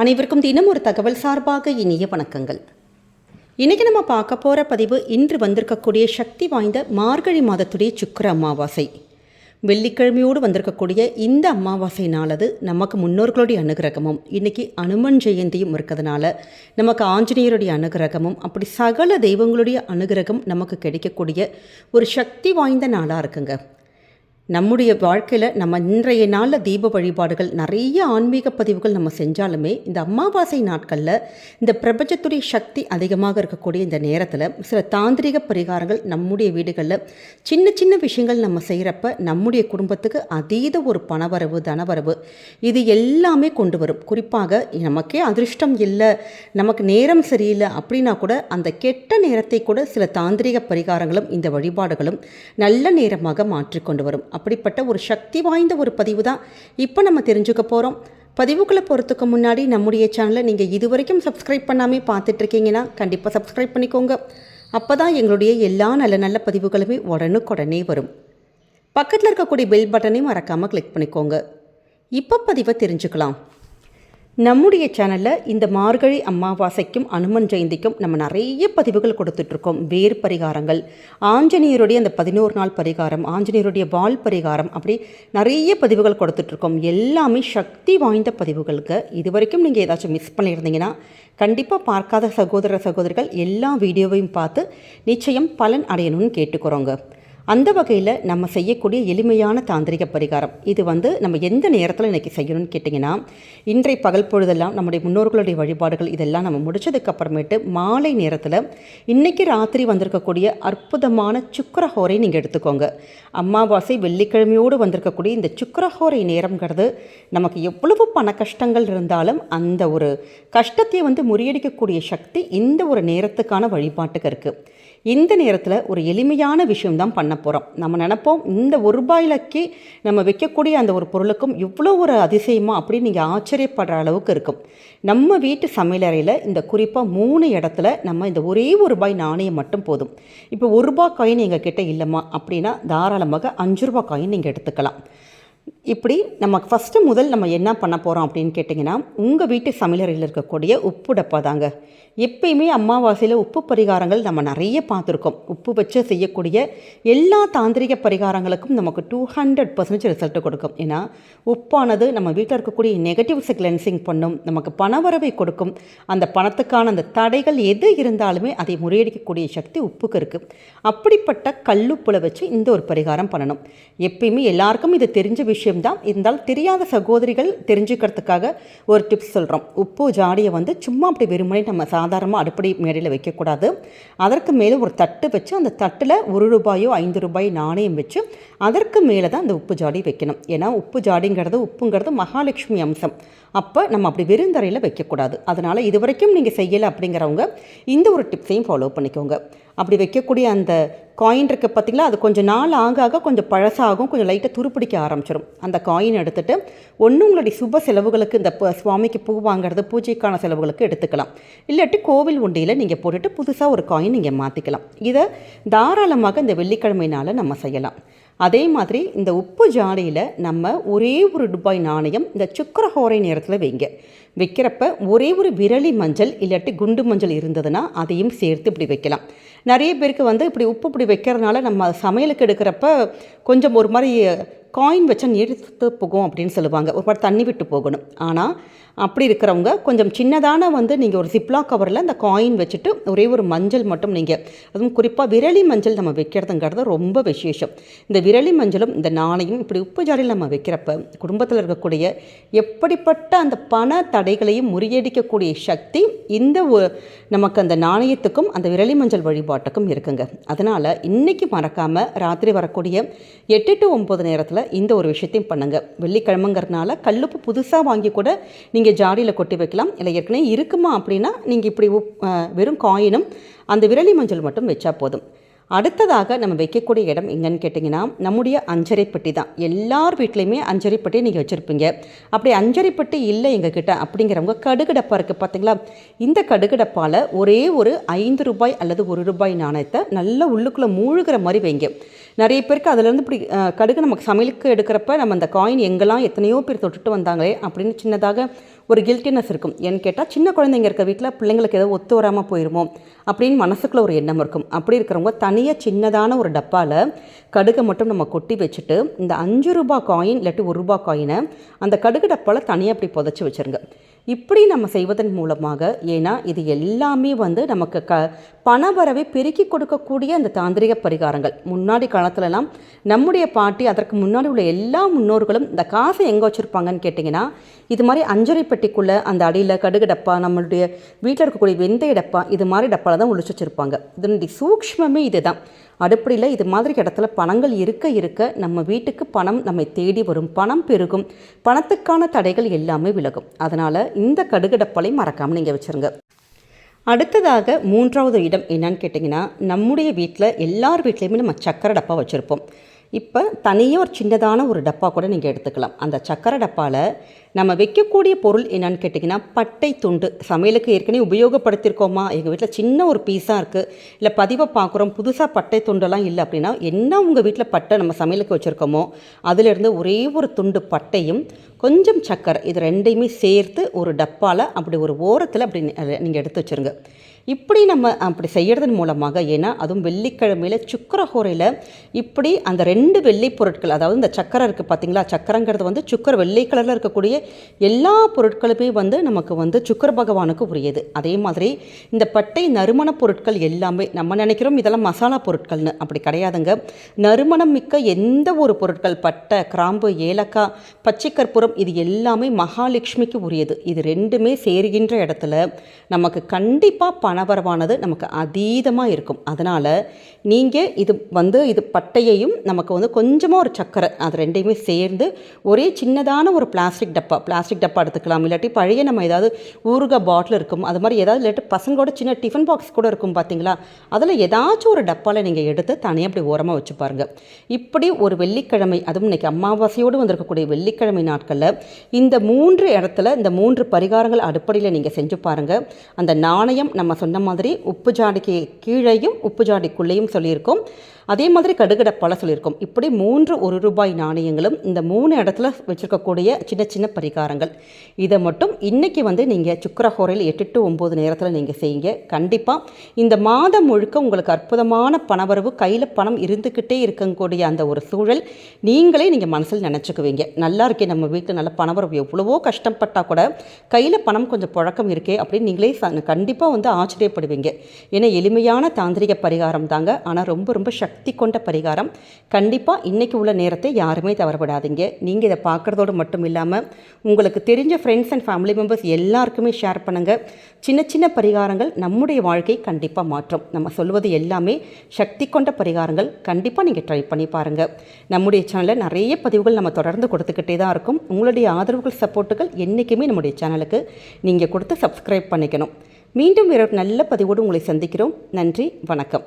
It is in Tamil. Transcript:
அனைவருக்கும் தினம் ஒரு தகவல் சார்பாக இனிய வணக்கங்கள். இன்றைக்கி நம்ம பார்க்க போகிற பதிவு இன்று வந்திருக்கக்கூடிய சக்தி வாய்ந்த மார்கழி மாதத்துடைய சுக்கிர அமாவாசை. வெள்ளிக்கிழமையோடு வந்திருக்கக்கூடிய இந்த அமாவாசை நாளது நமக்கு முன்னோர்களுடைய அனுகிரகமும் இன்றைக்கி அனுமன் ஜெயந்தியும் இருக்கிறதுனால நமக்கு ஆஞ்சநேயருடைய அனுகிரகமும் அப்படி சகல தெய்வங்களுடைய அனுகிரகம் நமக்கு கிடைக்கக்கூடிய ஒரு சக்தி வாய்ந்த நாளாக இருக்குங்க. நம்முடைய வாழ்க்கையில் நம்ம இன்றைய நாளில் தீப வழிபாடுகள் நிறைய ஆன்மீக பதிவுகள் நம்ம செஞ்சாலுமே இந்த அமாவாசை நாட்களில் இந்த பிரபஞ்சத்துடைய சக்தி அதிகமாக இருக்கக்கூடிய இந்த நேரத்தில் சில தாந்திரிக பரிகாரங்கள் நம்முடைய வீடுகளில் சின்ன சின்ன விஷயங்கள் நம்ம செய்கிறப்ப நம்முடைய குடும்பத்துக்கு அதீத ஒரு பணவரவு தனவரவு இது எல்லாமே கொண்டு வரும். குறிப்பாக நமக்கே அதிர்ஷ்டம் இல்லை நமக்கு நேரம் சரியில்லை அப்படின்னா கூட அந்த கெட்ட நேரத்தை கூட சில தாந்திரிக பரிகாரங்களும் இந்த வழிபாடுகளும் நல்ல நேரமாக மாற்றிக்கொண்டு வரும். அப்படிப்பட்ட ஒரு சக்தி வாய்ந்த ஒரு பதிவு தான் இப்போ நம்ம தெரிஞ்சுக்க போகிறோம் பதிவுக்குள்ளே போகிறதுக்கு முன்னாடி நம்முடைய சேனலை நீங்கள் இது வரைக்கும் சப்ஸ்கிரைப் பண்ணாமே பார்த்துட்ருக்கீங்கன்னா கண்டிப்பாக சப்ஸ்கிரைப் பண்ணிக்கோங்க. அப்போ தான் எங்களுடைய எல்லா நல்ல நல்ல பதிவுகளுமே உடனுக்குடனே வரும். பக்கத்தில் இருக்கக்கூடிய பெல் பட்டனையும் மறக்காமல் கிளிக் பண்ணிக்கோங்க. இப்போ பதிவை தெரிஞ்சுக்கலாம். நம்முடைய சேனலில் இந்த மார்கழி அமாவாசைக்கும் அனுமன் ஜெயந்திக்கும் நம்ம நிறைய பதிவுகள் கொடுத்துட்ருக்கோம். வேர் பரிகாரங்கள். ஆஞ்சநேயருடைய அந்த பதினோரு நாள் பரிகாரம் ஆஞ்சநேயருடைய வால் பரிகாரம் அப்படி நிறைய பதிவுகள் கொடுத்துட்ருக்கோம். எல்லாமே சக்தி வாய்ந்த பதிவுகளுக்கு. இது வரைக்கும் நீங்கள் ஏதாச்சும் மிஸ் பண்ணியிருந்தீங்கன்னா கண்டிப்பாக பார்க்காத சகோதர சகோதரிகள் எல்லா வீடியோவையும் பார்த்து நிச்சயம் பலன் அடையணும்னு கேட்டுக்கிறோங்க அந்த வகையில் நம்ம செய்யக்கூடிய எளிமையான தாந்திரிக பரிகாரம். இது வந்து நம்ம எந்த நேரத்தில் இன்றைக்கி செய்யணும்னு கேட்டிங்கன்னா இன்றைய பகல் பொழுதெல்லாம் நம்முடைய முன்னோர்களுடைய வழிபாடுகள் இதெல்லாம் நம்ம முடிச்சதுக்கப்புறமேட்டு மாலை நேரத்தில் இன்றைக்கி ராத்திரி வந்திருக்கக்கூடிய அற்புதமான சுக்கரஹோரை நீங்கள் எடுத்துக்கோங்க. அமாவாசை வெள்ளிக்கிழமையோடு வந்திருக்கக்கூடிய இந்த சுக்கரஹோரை நேரங்கிறது நமக்கு எவ்வளவு பண கஷ்டங்கள் இருந்தாலும் அந்த ஒரு கஷ்டத்தை வந்து முறியடிக்கக்கூடிய சக்தி இந்த ஒரு நேரத்துக்கான வழிபாட்டுக்கு இருக்குது இந்த நேரத்தில் ஒரு எளிமையான விஷயம் தான் பண்ண போகிறோம் நம்ம நினப்போம் இந்த ஒரு ரூபாயிலக்கி நம்ம வைக்கக்கூடிய அந்த ஒரு பொருளுக்கும் இவ்வளோ ஒரு அதிசயமா அப்படின்னு நீங்கள் ஆச்சரியப்படுற அளவுக்கு இருக்கும். நம்ம வீட்டு சமையலறையில் இந்த குறிப்பாக மூணு இடத்துல நம்ம இந்த ஒரே ஒரு ரூபாய் நாணயம் மட்டும் போதும். இப்போ ஒரு ரூபாய் காயின் எங்கள் கிட்டே இல்லைம்மா அப்படின்னா தாராளமாக அஞ்சு ரூபாய் காயின் நீங்கள் எடுத்துக்கலாம். இப்படி நம்ம ஃபஸ்ட்டு முதல் நம்ம என்ன பண்ண போகிறோம் அப்படின்னு கேட்டிங்கன்னா உங்கள் வீட்டு சமையலறையில் இருக்கக்கூடிய உப்பு டப்பா தாங்க. எப்பயுமே அமாவாசையில் உப்பு பரிகாரங்கள் நம்ம நிறைய பார்த்துருக்கோம். உப்பு வச்சு செய்யக்கூடிய எல்லா தாந்திரிக பரிகாரங்களுக்கும் நமக்கு டூ ஹண்ட்ரட் பர்சன்டேஜ் ரிசல்ட் கொடுக்கும். ஏன்னா உப்பானது நம்ம வீட்டில் இருக்கக்கூடிய நெகட்டிவ்ஸை கிளென்சிங் பண்ணும் நமக்கு பணவரவை கொடுக்கும். அந்த பணத்துக்கான அந்த தடைகள் எது இருந்தாலுமே அதை முறியடிக்கக்கூடிய சக்தி உப்புக்கு இருக்குது அப்படிப்பட்ட கல்லுப்புல வச்சு இந்த ஒரு பரிகாரம் பண்ணணும். எப்பயுமே எல்லாருக்கும் இது தெரிஞ்ச விஷயம். விஷயம்தான். இருந்தாலும் தெரியாத சகோதரிகள் தெரிஞ்சுக்கிறதுக்காக ஒரு டிப்ஸ் சொல்கிறோம் உப்பு ஜாடியை வந்து சும்மா அப்படி வெறுமனே நம்ம சாதாரணமாக அடுப்படி மேடையில் வைக்கக்கூடாது. அதற்கு மேலே ஒரு தட்டு வச்சு அந்த தட்டில் ஒரு ரூபாயோ ஐந்து ரூபாய் நாணயம் வச்சு அதற்கு மேலே தான் அந்த உப்பு ஜாடி வைக்கணும். ஏன்னா உப்பு ஜாடிங்கிறது உப்புங்கிறது மகாலட்சுமி அம்சம். அப்போ நம்ம அப்படி வெறுந்தரையில் வைக்கக்கூடாது. அதனால் இது வரைக்கும் நீங்கள் செய்யலை அப்படிங்கிறவங்க இந்த ஒரு டிப்ஸையும் ஃபாலோ பண்ணிக்கோங்க. அப்படி வைக்கக்கூடிய அந்த காயின் இருக்குது பார்த்திங்களா? அது கொஞ்சம் நாள் ஆக ஆக கொஞ்சம் பழசாகும். கொஞ்சம் லைட்டாக துருப்பிடிக்க ஆரம்பிச்சிடும் அந்த காயின் எடுத்துகிட்டு ஒன்று உங்களுடைய சுப செலவுகளுக்கு இந்த ப- சுவாமிக்கு பூ வாங்குறது பூஜைக்கான செலவுகளுக்கு எடுத்துக்கலாம். இல்லாட்டி கோவில் உண்டியில் நீங்கள் போட்டுட்டு புதுசாக ஒரு காயின் நீங்கள் மாற்றிக்கலாம் இதை தாராளமாக இந்த வெள்ளிக்கிழமை நாளில் நம்ம செய்யலாம். அதே மாதிரி இந்த உப்பு ஜாடியில் நம்ம ஒரே ஒரு ரூபாய் நாணயம் இந்த சுக்கரஹோரை நேரத்தில் வைங்க. வைக்கிறப்ப ஒரே ஒரு விரலி மஞ்சள் இல்லாட்டி குண்டு மஞ்சள் இருந்ததுன்னா அதையும் சேர்த்து இப்படி வைக்கலாம். நிறைய பேருக்கு வந்து இப்படி உப்பு இப்படி வைக்கிறதுனால நம்ம சமையலுக்கு எடுக்கிறப்ப கொஞ்சம் ஒரு மாதிரி காயின் வச்சா நீடித்து போகும் அப்படின்னு சொல்லுவாங்க. ஒரு பாட்டு தண்ணி விட்டு போகணும். ஆனால் அப்படி இருக்கிறவங்க கொஞ்சம் சின்னதான வந்து நீங்கள் ஒரு சிப்லா கவரில் அந்த காயின் வச்சுட்டு ஒரே ஒரு மஞ்சள் மட்டும் நீங்கள் அதுவும் குறிப்பாக விரலி மஞ்சள் நம்ம வைக்கிறதுங்கிறது ரொம்ப விசேஷம். இந்த விரலி மஞ்சளும் இந்த நாணயம் இப்படி உப்பு ஜாடியில் நம்ம வைக்கிறப்ப குடும்பத்தில் இருக்கக்கூடிய எப்படிப்பட்ட அந்த பண தடைகளையும் முறியடிக்கக்கூடிய சக்தி இந்த ஒ- நமக்கு அந்த நாணயத்துக்கும் அந்த விரலி மஞ்சள் வழிபாட்டுக்கும் இருக்குங்க. அதனால் இன்றைக்கி மறக்காமல் ராத்திரி வரக்கூடிய எட்டு டு ஒம்பது நேரத்தில் இந்த ஒரு விஷயத்தையும் பண்ணுங்கள் வெள்ளிக்கிழமைங்கிறதுனால கல்லுப்பு புதுசாக வாங்கி கூட நீங்கள் ஜாடியில் கொட்டி வைக்கலாம். இல்லை ஏற்கனவே இருக்குமா அப்படின்னா நீங்கள் இப்படி வெறும் காயினும் அந்த விரலி மஞ்சள் மட்டும் வச்சா போதும். அடுத்ததாக நம்ம வைக்கக்கூடிய இடம் எங்கன்னு கேட்டிங்கன்னா நம்முடைய அஞ்சரைப்பட்டி தான். எல்லார் வீட்லேயுமே அஞ்சரைப்பட்டி நீங்கள் வச்சுருப்பீங்க. அப்படி அஞ்சரைப்பட்டி இல்லை எங்ககிட்ட அப்படிங்கிறவங்க கடுகடப்பாக இருக்குது பார்த்தீங்களா இந்த கடுகடப்பால் ஒரே ஒரு ஐந்து ரூபாய் அல்லது ஒரு ரூபாய் நாணயத்தை நல்லா உள்ளுக்குள்ளே மூழ்கிற மாதிரி வைங்க. நிறைய பேருக்கு அதுலேருந்து இப்படி கடுகு நமக்கு சமையலுக்கு எடுக்கிறப்ப நம்ம அந்த காயின் எங்கெல்லாம் எத்தனையோ பேர் தொட்டுட்டு வந்தாங்களே அப்படின்னு சின்னதாக ஒரு கில்ட்டினஸ் இருக்கும். ஏன்னு கேட்டால் சின்ன குழந்தைங்க இருக்க வீட்டில் பிள்ளைங்களுக்கு ஏதோ ஒத்து வராமல் போயிருமோ அப்படின்னு மனசுக்குள்ள ஒரு எண்ணம் இருக்கும். அப்படி இருக்கிறவங்க தனியாக சின்னதான ஒரு டப்பாவில் கடுகை மட்டும் நம்ம கொட்டி வச்சுட்டு இந்த அஞ்சு ரூபா காயின் இல்லாட்டி ஒரு ரூபா காயினை அந்த கடுகு டப்பாவில் தனியாக அப்படி புதைச்சி வச்சுருங்க. இப்படி நம்ம செய்வதன் மூலமாக ஏன்னா இது எல்லாமே வந்து நமக்கு க பணவரவை பெருக்கி கொடுக்கக்கூடிய அந்த தாந்திரிக பரிகாரங்கள். முன்னாடி காலத்துலலாம் நம்முடைய பாட்டி அதற்கு முன்னாடி உள்ள எல்லா முன்னோர்களும் இந்த காசை எங்கே வச்சுருப்பாங்கன்னு கேட்டிங்கன்னா இது மாதிரி அஞ்சரை பெட்டிக்குள்ளே அந்த அடியில் கடுகு டப்பா நம்மளுடைய வீட்டில் இருக்கக்கூடிய வெந்தய டப்பா இது மாதிரி டப்பாவில் தான் ஒழிச்சு வச்சுருப்பாங்க. இதனுடைய சூக்ஷ்மமே இதுதான். அடுப்படியில் இது மாதிரி இடத்துல பணங்கள் இருக்க இருக்க நம்ம வீட்டுக்கு பணம் நம்மை தேடி வரும். பணம் பெருகும். பணத்துக்கான தடைகள் எல்லாமே விலகும். அதனால் இந்த கடுகு டப்பாலையும் மறக்காமல் நீங்கள் வச்சுருங்க. அடுத்ததாக மூன்றாவது இடம் என்னன்னு கேட்டிங்கன்னா நம்முடைய வீட்டில் எல்லார் வீட்லேயுமே நம்ம சக்கரை டப்பா வச்சுருப்போம். இப்போ தனியாக ஒரு சின்னதான ஒரு டப்பா கூட நீங்கள் எடுத்துக்கலாம். அந்த சக்கரை டப்பாவில் நம்ம வைக்கக்கூடிய பொருள் என்னன்னு கேட்டிங்கன்னா பட்டை துண்டு. சமையலுக்கு ஏற்கனவே உபயோகப்படுத்தியிருக்கோமா எங்கள் வீட்டில் சின்ன ஒரு பீஸாக இருக்குது இல்லை பதிவை பார்க்குறோம் புதுசாக பட்டை துண்டெல்லாம் இல்லை அப்படின்னா என்ன உங்கள் வீட்டில் பட்டை நம்ம சமையலுக்கு வச்சுருக்கோமோ அதிலிருந்து ஒரே ஒரு துண்டு பட்டையும் கொஞ்சம் சக்கரை இது ரெண்டையுமே சேர்த்து ஒரு டப்பாவில் அப்படி ஒரு ஓரத்தில் அப்படி நீங்கள் எடுத்து வச்சுருங்க. இப்படி நம்ம அப்படி செய்கிறதன் மூலமாக ஏன்னா அதுவும் வெள்ளிக்கிழமையில் சுக்கரஹோரையில் இப்படி அந்த ரெண்டு வெள்ளை பொருட்கள் அதாவது இந்த சக்கரை இருக்குது பார்த்தீங்களா சக்கரங்கிறது வந்து சுக்கர வெள்ளை கலரில் இருக்கக்கூடிய எல்லா பொருட்களுமே வந்து நமக்கு வந்து சுக்கர பகவானுக்கு உரியது. அதே மாதிரி இந்த பட்டை நறுமண பொருட்கள் எல்லாமே நம்ம நினைக்கிறோம் இதெல்லாம் மசாலா பொருட்கள்னு. அப்படி கிடையாதுங்க. நறுமணம் மிக்க எந்த ஒரு பொருட்கள் பட்டை கிராம்பு ஏலக்காய் பச்சை கற்பூரம் இது எல்லாமே மகாலட்சுமிக்கு உரியது. இது ரெண்டுமே சேருகின்ற இடத்துல நமக்கு கண்டிப்பாக பணவரவானது நமக்கு அதீதமாக இருக்கும். அதனால் நீங்கள் இது வந்து இது பட்டையையும் நமக்கு வந்து கொஞ்சமாக ஒரு சக்கரை அது ரெண்டையுமே சேர்ந்து ஒரே சின்னதான ஒரு பிளாஸ்டிக் டப்பா பிளாஸ்டிக் டப்பா எடுத்துக்கலாம் இல்லாட்டி பழைய நம்ம ஏதாவது ஊறுகாய் பாட்டில் இருக்கும் அது மாதிரி ஏதாவது இல்லாட்டி பசங்களோட சின்ன டிஃபன் பாக்ஸ் கூட இருக்கும் பார்த்தீங்களா அதில் ஏதாச்சும் ஒரு டப்பாவில் நீங்கள் எடுத்து தனியாக அப்படி ஓரமாக வச்சு பாருங்கள் இப்படி ஒரு வெள்ளிக்கிழமை அதுவும் இன்றைக்கி அமாவாசையோடு வந்திருக்கக்கூடிய வெள்ளிக்கிழமை நாட்களில் இந்த மூன்று இடத்துல இந்த மூன்று பரிகாரங்கள் அடிப்படையில் நீங்கள் செஞ்சு பாருங்கள் அந்த நாணயம் நம்ம சொன்ன மாதிரி உப்பு ஜாடிக்கு கீழேயும் உப்பு ஜாடிக்குள்ளேயும் சொல்லியிருக்கோம். அதே மாதிரி கடுகடப்பால சொல்லியிருக்கோம். இப்படி மூன்று ஒரு ரூபாய் நாணயங்களும் இந்த மூணு இடத்துல வச்சுருக்கக்கூடிய சின்ன சின்ன பரிகாரங்கள். இதை மட்டும் இன்றைக்கி வந்து நீங்கள் சுக்கரஹோரையில் எட்டு டு ஒம்பது நேரத்தில் நீங்கள் செய்யுங்க. கண்டிப்பாக இந்த மாதம் முழுக்க உங்களுக்கு அற்புதமான பணவரவு கையில் பணம் இருந்துக்கிட்டே இருக்கக்கூடிய அந்த ஒரு சூழல் நீங்களே நீங்கள் மனசில் நினச்சிக்குவீங்க. நல்லா இருக்கே நம்ம வீட்டில் நல்ல பணவரவு எவ்வளவோ கஷ்டப்பட்டால் கூட கையில் பணம் கொஞ்சம் புழக்கம் இருக்கே அப்படின்னு நீங்களே கண்டிப்பாக வந்து ஆச்சரியப்படுவீங்க. ஏன்னா எளிமையான தாந்திரிக பரிகாரம் தாங்க. ஆனால் ரொம்ப ரொம்ப சக்தி சக்தி கொண்ட பரிகாரம். கண்டிப்பாக இன்றைக்கி உள்ள நேரத்தை யாருமே தவறப்படாதீங்க நீங்கள் இதை பார்க்குறதோடு மட்டும் இல்லாமல் உங்களுக்கு தெரிஞ்ச ஃப்ரெண்ட்ஸ் அண்ட் ஃபேமிலி மெம்பர்ஸ் எல்லாருக்குமே ஷேர் பண்ணுங்கள் சின்ன சின்ன பரிகாரங்கள் நம்முடைய வாழ்க்கை கண்டிப்பாக மாற்றும். நம்ம சொல்வது எல்லாமே சக்தி கொண்ட பரிகாரங்கள். கண்டிப்பாக நீங்கள் ட்ரை பண்ணி பாருங்கள் நம்முடைய சேனலில் நிறைய பதிவுகள் நம்ம தொடர்ந்து கொடுத்துக்கிட்டே தான் இருக்கும். உங்களுடைய ஆதரவுகள் சப்போர்ட்டுகள் என்றைக்குமே நம்முடைய சேனலுக்கு நீங்கள் கொடுத்து சப்ஸ்கிரைப் பண்ணிக்கணும். மீண்டும் வேறு ஒரு நல்ல பதிவோடு உங்களை சந்திக்கிறோம். நன்றி வணக்கம்.